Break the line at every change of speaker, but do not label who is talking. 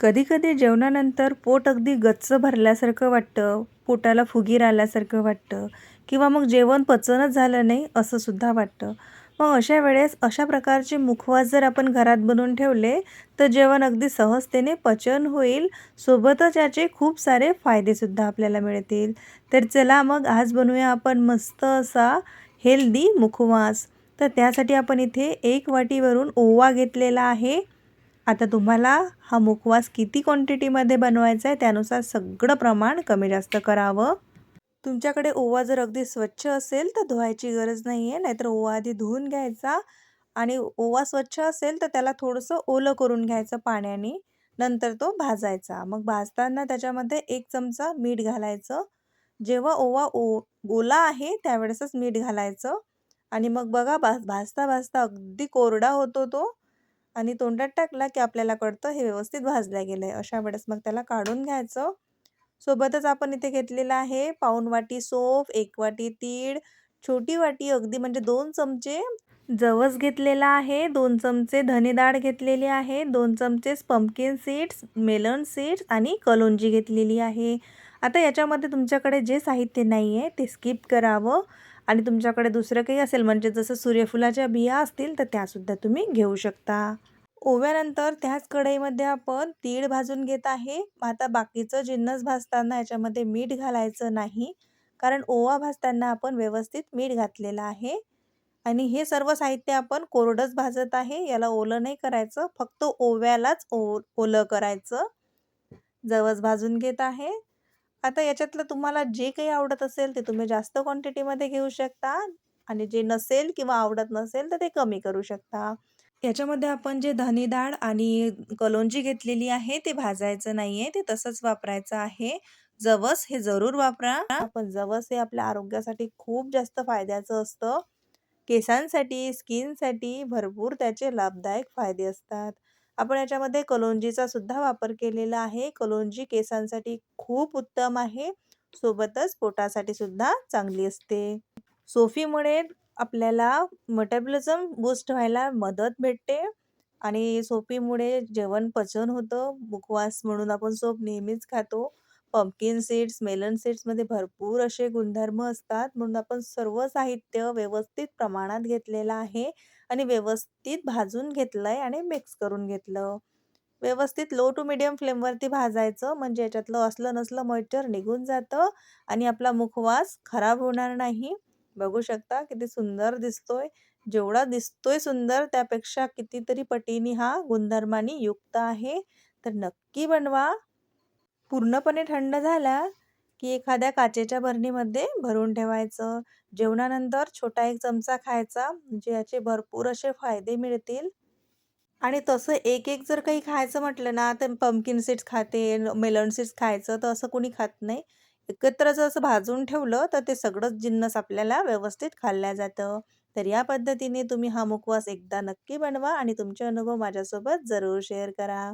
कधीकधी जेवणानंतर पोट अगदी गच्च भरल्यासारखं वाटतं, पोटाला फुगीर आल्यासारखं वाटतं किंवा मग जेवण पचनच झालं नाही असं सुद्धा वाटतं. मग अशा वेळेस अशा प्रकारचे मुखवास जर आपण घरात बनवून ठेवले, तर जेवण अगदी सहजतेने पचन होईल. सोबतच याचे खूप सारे फायदेसुद्धा आपल्याला मिळतील. तर चला मग आज बनवूया आपण मस्त असा हेल्दी मुखवास. तर त्यासाठी आपण इथे एक वाटीवरून ओवा घेतलेला आहे. आता तुम्हाला हा मुखवास किती क्वांटिटीमध्ये बनवायचा आहे त्यानुसार सगळं प्रमाण कमी जास्त करावं. तुमच्याकडे ओवा जर अगदी स्वच्छ असेल तर धुवायची गरज नाही आहे. नाहीतर ओवा आधी धुवून घ्यायचा आणि ओवा स्वच्छ असेल तर त्याला थोडंसं ओलं करून घ्यायचं पाण्याने. नंतर तो भाजायचा. मग भाजताना त्याच्यामध्ये एक चमचा मीठ घालायचं. जेव्हा ओवा ओ ओला आहे त्यावेळेसच मीठ घालायचं आणि मग बघा भाज भाजता-भाजता अगदी कोरडा होतो तो आणि तोंडात टाकला की आपल्याला कळतं हे व्यवस्थित भाजलं गेलं आहे. अशा वेळेस मग त्याला काढून घ्यायचं. सोबतच आपण इथे घेतलेलं आहे पाऊण वाटी सोफ, एक वाटी तीळ, छोटी वाटी अगदी म्हणजे दोन चमचे जवस घेतलेला आहे, दोन चमचे धने डाळ घेतलेली आहे, दोन चमचे पम्पकिन सीड्स, मेलन सीड्स आणि कलोंजी घेतलेली आहे. आता याच्यामध्ये तुमच्याकडे जे साहित्य नाही आहे ते स्किप करावं आणि तुमच्याकडे दुसरं काही असेल म्हणजे जसं सूर्यफुलाच्या बिया असतील तर त्यासुद्धा तुम्ही घेऊ शकता. ओव्यानंतर त्याच कढईमध्ये आपण तीळ भाजून घेत आहे. आता बाकीचं जिन्नस भाजताना याच्यामध्ये मीठ घालायचं नाही. कारण ओवा भाजताना आपण व्यवस्थित मीठ घातलेलं आहे आणि हे सर्व साहित्य आपण कोरडंच भाजत आहे. याला ओलं नाही करायचं. फक्त ओव्यालाच ओ ओलं करायचं. जवस भाजून घेत आहे. आता याच्यातलं तुम्हाला जे काही आवडत असेल ते तुम्ही जास्त क्वांटिटीमध्ये घेऊ शकता आणि जे नसेल किंवा आवडत नसेल तर ते कमी करू शकता. याच्यामध्ये आपण जे धने डाळ आणि कलोंजी घेतलेली आहे ते भाजायचं नाही आहे. ते तसंच वापरायचं आहे. जवस हे जरूर वापरा. पण जवस हे आपल्या आरोग्यासाठी खूप जास्त फायद्याचं असतं. केसांसाठी, स्किनसाठी भरपूर त्याचे लाभदायक फायदे असतात. आपण याच्यामध्ये कलोंजीचा सुद्धा वापर केलेला आहे. कलोंजी केसांसाठी खूप उत्तम आहे. सोबतच पोटासाठी सुद्धा चांगली असते. सोफीमुळे आपल्याला मेटाबॉलिझम बूस्ट व्हायला मदत भेटते आणि सोफीमुळे जेवण पचन होतं. मुखवास म्हणून आपण सोप नेहमीच खातो. पंपकिन सीड्स, मेलन सीड्समध्ये भरपूर असे गुणधर्म असतात. म्हणून आपण सर्व साहित्य व्यवस्थित प्रमाणात घेतलेलं आहे आणि व्यवस्थित भाजून घेतलं आहे आणि मिक्स करून घेतलं. व्यवस्थित लो टू मीडियम फ्लेमवरती भाजायचं म्हणजे याच्यातलं असलं-नसलं मॉइश्चर निघून जातं आणि आपला मुखवास खराब होणार नाही. बघू शकता किती सुंदर दिसतोय. जेवढा दिसतोय सुंदर त्यापेक्षा कितीतरी पटीने हा गुणधर्मांनी युक्त आहे. तर नक्की बनवा. पूर्णपणे थंड झाला की एखाद्या काचेच्या बरणीमध्ये भरून ठेवायचं. जेवणानंतर छोटा एक चमचा खायचा म्हणजे याचे भरपूर असे फायदे मिळतील. आणि तसं एक-एक जर काही खायचं म्हटलं ना तर पंपकिन सीड्स खाते, मेलन सीड्स खायचं तर असं कोणी खात नाही. एकत्र जर असं भाजून ठेवलं तर ते सगळंच जिन्नस आपल्याला व्यवस्थित खाल्ल्या जातं. तर या पद्धतीने तुम्ही हा मुखवास एकदा नक्की बनवा आणि तुमचे अनुभव माझ्यासोबत जरूर शेअर करा.